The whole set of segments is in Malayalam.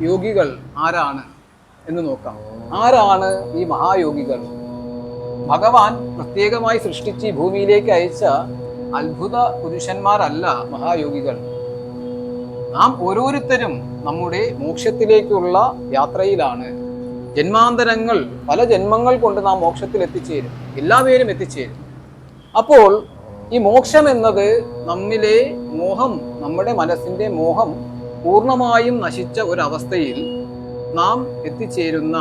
യോഗികൾ ആരാണ് എന്ന് നോക്കാം. ആരാണ് ഈ മഹായോഗികൾ? ഭഗവാൻ പ്രത്യേകമായി സൃഷ്ടിച്ച് ഭൂമിയിലേക്ക് അയച്ച അത്ഭുത പുരുഷന്മാരല്ല മഹായോഗികൾ. നാം ഓരോരുത്തരും നമ്മുടെ മോക്ഷത്തിലേക്കുള്ള യാത്രയിലാണ്. ജന്മാന്തരങ്ങൾ പല ജന്മങ്ങൾ കൊണ്ട് നാം മോക്ഷത്തിൽ എത്തിച്ചേരും. എല്ലാവരും എത്തിച്ചേരും. അപ്പോൾ ഈ മോക്ഷം എന്നത് നമ്മിലെ മോഹം നമ്മുടെ മനസ്സിന്റെ മോഹം പൂർണമായും നശിച്ച ഒരവസ്ഥയിൽ നാം എത്തിച്ചേരുന്ന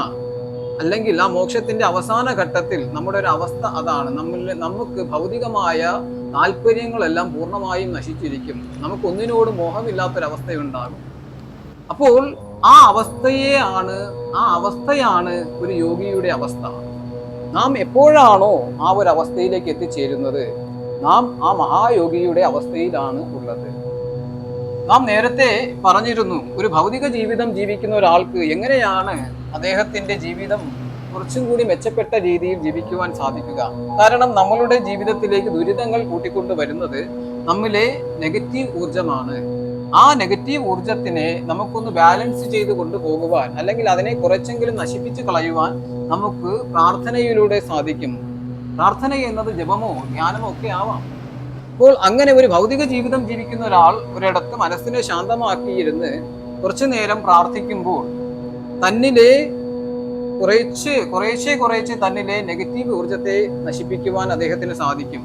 അല്ലെങ്കിൽ ആ മോക്ഷത്തിന്റെ അവസാന ഘട്ടത്തിൽ നമ്മുടെ ഒരു അവസ്ഥ അതാണ്. നമ്മൾ നമുക്ക് ഭൗതികമായ താല്പര്യങ്ങളെല്ലാം പൂർണമായും നശിച്ചിരിക്കും. നമുക്ക് ഒന്നിനോട് മോഹമില്ലാത്തൊരവസ്ഥയുണ്ടാകും. അപ്പോൾ ആ അവസ്ഥയെ ആണ് ആ അവസ്ഥയാണ് ഒരു യോഗിയുടെ അവസ്ഥ. നാം എപ്പോഴാണോ ആ ഒരു അവസ്ഥയിലേക്ക് എത്തിച്ചേരുന്നത് നാം ആ മഹായോഗിയുടെ അവസ്ഥയിലാണ് ഉള്ളത്. നാം നേരത്തെ പറഞ്ഞിരുന്നു ഒരു ഭൗതിക ജീവിതം ജീവിക്കുന്ന ഒരാൾക്ക് എങ്ങനെയാണ് അദ്ദേഹത്തിന്റെ ജീവിതം കുറച്ചും കൂടി മെച്ചപ്പെട്ട രീതിയിൽ ജീവിക്കുവാൻ സാധിക്കുക? കാരണം നമ്മളുടെ ജീവിതത്തിലേക്ക് ദുരിതങ്ങൾ കൂട്ടിക്കൊണ്ട് വരുന്നത് നമ്മിലെ നെഗറ്റീവ് ഊർജമാണ് ആ നെഗറ്റീവ് ഊർജത്തിനെ നമുക്കൊന്ന് ബാലൻസ് ചെയ്ത് കൊണ്ടുപോകുവാൻ അല്ലെങ്കിൽ അതിനെ കുറച്ചെങ്കിലും നശിപ്പിച്ച് കളയുവാൻ നമുക്ക് പ്രാർത്ഥനയിലൂടെ സാധിക്കും. പ്രാർത്ഥന എന്നത് ജപമോ ധ്യാനമോ ഒക്കെ ആവാം. അപ്പോൾ അങ്ങനെ ഒരു ഭൗതിക ജീവിതം ജീവിക്കുന്ന ഒരാൾ ഒരിടത്ത് മനസ്സിനെ ശാന്തമാക്കിയിരുന്ന് കുറച്ചു നേരം പ്രാർത്ഥിക്കുമ്പോൾ തന്നിലെ കുറേശ്ശെ കുറേശ്ശെ കുറേശ്ശെ തന്നിലെ നെഗറ്റീവ് ഊർജത്തെ നശിപ്പിക്കുവാൻ അദ്ദേഹത്തിന് സാധിക്കും.